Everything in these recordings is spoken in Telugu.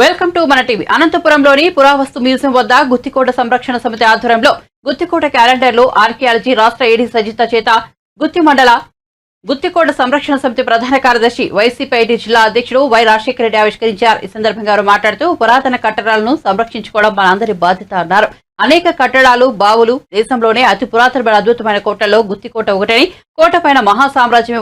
Welcome to Mana TV. అనంతపురంలోని పురావస్తు మ్యూజియం వద్ద గుత్తికోట సంరక్షణ సమితి ఆధ్వర్యంలో గుత్తికోట క్యాలెండర్లు ఆర్కియాలజీ రాష్ట్ర ఏడీ సజిత చేత గుత్తి మండల గుత్తికోట సంరక్షణ సమితి ప్రధాన కార్యదర్శి వైసీపీ జిల్లా అధ్యక్షుడు వై రాజశేఖర రెడ్డి ఆవిష్కరించారు. ఈ సందర్భంగా వారు మాట్లాడుతూ పురాతన కట్టడాలను సంరక్షించుకోవడం మనందరి బాధ్యత అన్నారు. అనేక కట్టడాలు బావులు దేశంలోనే అతి పురాతనమైన అద్భుతమైన కోటల్లో గుత్తికోట ఒకటని కోట పైన మహా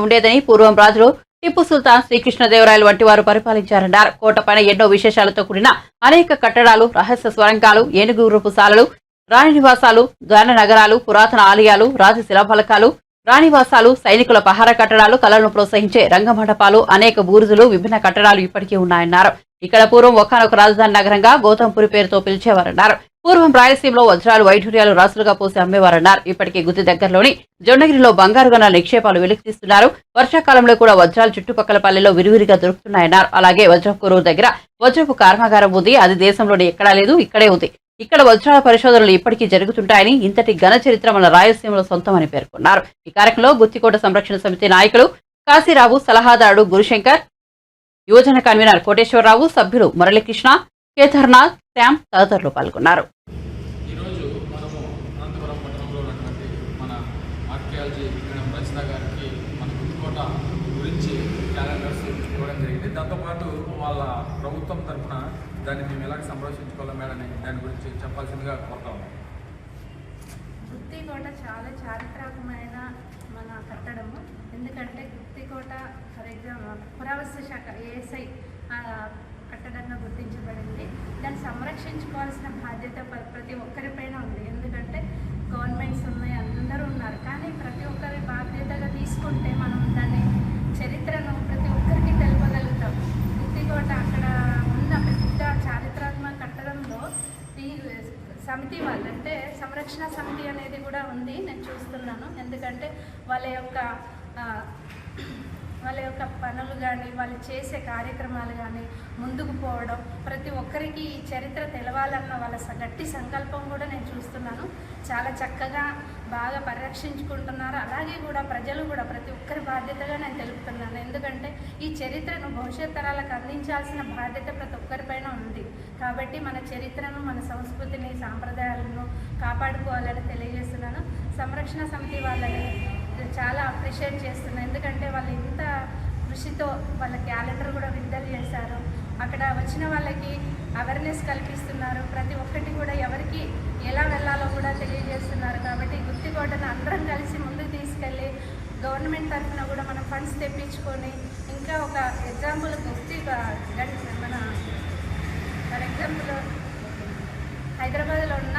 ఉండేదని పూర్వం రాజులు టిప్పు సుల్తాన్ శ్రీకృష్ణదేవరాయలు వంటి వారు పరిపాలించారన్నారు. కోట పైన ఎన్నో విశేషాలతో కూడిన అనేక కట్టడాలు రహస్య స్వరంగాలు ఏనుగు రూపుసాలలు రాణి నివాసాలు గాన నగరాలు పురాతన ఆలయాలు రాజ శిలాఫలకాలు రాణివాసాలు సైనికుల పహార కట్టడాలు కళలను ప్రోత్సహించే రంగమండపాలు అనేక బూరుజులు విభిన్న కట్టడాలు ఇప్పటికీ ఉన్నాయన్నారు. ఇక్కడ పూర్వం ఒకనొక రాజధాని నగరంగా గౌతంపురి పేరుతో పిలిచేవారన్నారు. పూర్వం రాయలసీమలో వజ్రాలు వైఢూర్యాలు రాసులుగా పోసి అమ్మేవారన్నారు. ఇప్పటికీ గుత్తి దగ్గరలోని జొన్నగిరిలో బంగారు గనాల నిక్షేపాలు వెలికితీస్తున్నారు. వర్షాకాలంలో కూడా వజ్రాలు చుట్టుపక్కల పల్లెల్లో విరివిరిగా దొరుకుతున్నాయన్నారు. అలాగే వజ్రపు దగ్గర వజ్రపు కర్మాగారం ఉంది. అది దేశంలోని ఎక్కడా లేదు ఇక్కడే ఉంది. ఇక్కడ వజ్రాల పరిశోధనలు ఇప్పటికీ జరుగుతుంటాయని ఇంతటి ఘన చరిత్ర మన రాయలసీమలో సొంతమని పేర్కొన్నారు. ఈ కార్యక్రమంలో గుత్తికోట సంరక్షణ సమితి నాయకులు కాశీరావు సలహాదారుడు గురుశంకర్ యువజన కన్వీనర్ కోటేశ్వరరావు సభ్యులు మురళీకృష్ణ కేదార్నాథ్ శ్యామ్ తదితరులు పాల్గొన్నారు. ఈరోజు మనము అనంతపురం పట్టణంలో ఉన్నటువంటి మన ఆర్కియాలజీ మేడం రచిత గారికి మన గుర్తుకోట గురించి క్యాలెండర్స్ ఇవ్వడం జరిగింది. దాంతోపాటు వాళ్ళ ప్రభుత్వం తరఫున దాన్ని మేము ఎలాగ సంరక్షించుకోవాలి మేడం అని దాని గురించి చెప్పాల్సిందిగా కోరుతా గుత్తికోట చాలా చారిత్రాత్మకమైన మన కట్టడము. ఎందుకంటే గుత్తికోట ఫర్ ఎగ్జాంపుల్ పురావస్తు శాఖ ఏఎస్ఐ కట్టడంగా గుర్తించబడింది. సంరక్షించుకోవాల్సిన బాధ్యత ప్రతి ప్రతి ఒక్కరిపైన ఉంది. ఎందుకంటే గవర్నమెంట్స్ ఉన్నాయి అందరూ ఉన్నారు. కానీ ప్రతి ఒక్కరి బాధ్యతగా తీసుకుంటే మనం దాన్ని చరిత్రను ప్రతి ఒక్కరికి తెలుపగలుగుతాం. గుత్తికోట అక్కడ ఉన్న పెద్ద చారిత్రాత్మక కట్టడంలో ఈ సమితి వాళ్ళు అంటే సంరక్షణ సమితి అనేది కూడా ఉంది. నేను చూస్తున్నాను. ఎందుకంటే వాళ్ళ యొక్క వాళ్ళ యొక్క పనులు కానీ వాళ్ళు చేసే కార్యక్రమాలు కానీ ముందు పోవడం ప్రతి ఒక్కరికి ఈ చరిత్ర తెలవాలన్న వాళ్ళ స- గట్టి సంకల్పం కూడా నేను చూస్తున్నాను. చాలా చక్కగా బాగా పరిరక్షించుకుంటున్నారు. అలాగే కూడా ప్రజలు కూడా ప్రతి ఒక్కరి బాధ్యతగా నేను తెలుపుతున్నాను. ఎందుకంటే ఈ చరిత్రను భవిష్యత్ తరాలకు అందించాల్సిన బాధ్యత ప్రతి ఒక్కరిపైన ఉంది. కాబట్టి మన చరిత్రను మన సంస్కృతిని సాంప్రదాయాలను కాపాడుకోవాలని తెలియజేస్తున్నాను. సంరక్షణ సమితి వాళ్ళని చాలా అప్రిషియేట్ చేస్తున్నాను. ఎందుకంటే వాళ్ళు ఇంత కృషితో వాళ్ళ క్యాలెండర్ కూడా అక్కడ వచ్చిన వాళ్ళకి అవేర్నెస్ కల్పిస్తున్నారు. ప్రతి ఒక్కటి కూడా ఎవరికి ఎలా వెళ్ళాలో కూడా తెలియజేస్తున్నారు. కాబట్టి గుత్తికోటను అందరం కలిసి ముందుకు తీసుకెళ్ళి గవర్నమెంట్ తరఫున కూడా మనం ఫండ్స్ తెప్పించుకొని ఇంకా ఒక ఎగ్జాంపుల్ గుర్తి మన ఫర్ ఎగ్జాంపుల్ హైదరాబాద్లో ఉన్న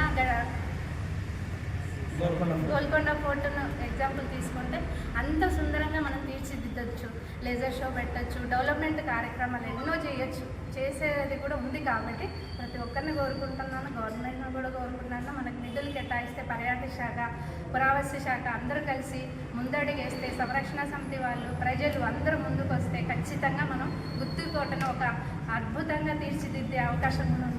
గోల్కొండ ఫోర్ట్ను ఎగ్జాంపుల్ తీసుకుంటే అంత సుందరంగా మనం తీర్చిదిద్దచ్చు. లేజర్ షో పెట్టచ్చు డెవలప్మెంట్ కార్యక్రమాలు ఎన్నో చేయొచ్చు. చేసేది కూడా ఉంది కాబట్టి ప్రతి ఒక్కరిని కోరుకుంటున్నాను గవర్నమెంట్ను కూడా కోరుకుంటున్నాను. మనకు నిధులు కేటాయిస్తే పర్యాటక శాఖ పురావస్తు శాఖ అందరూ కలిసి ముందడుగేస్తే సంరక్షణ సమితి వాళ్ళు ప్రజలు అందరూ ముందుకు వస్తే ఖచ్చితంగా మనం గుర్తుకోటను ఒక అద్భుతంగా తీర్చిదిద్దే అవకాశం కూడా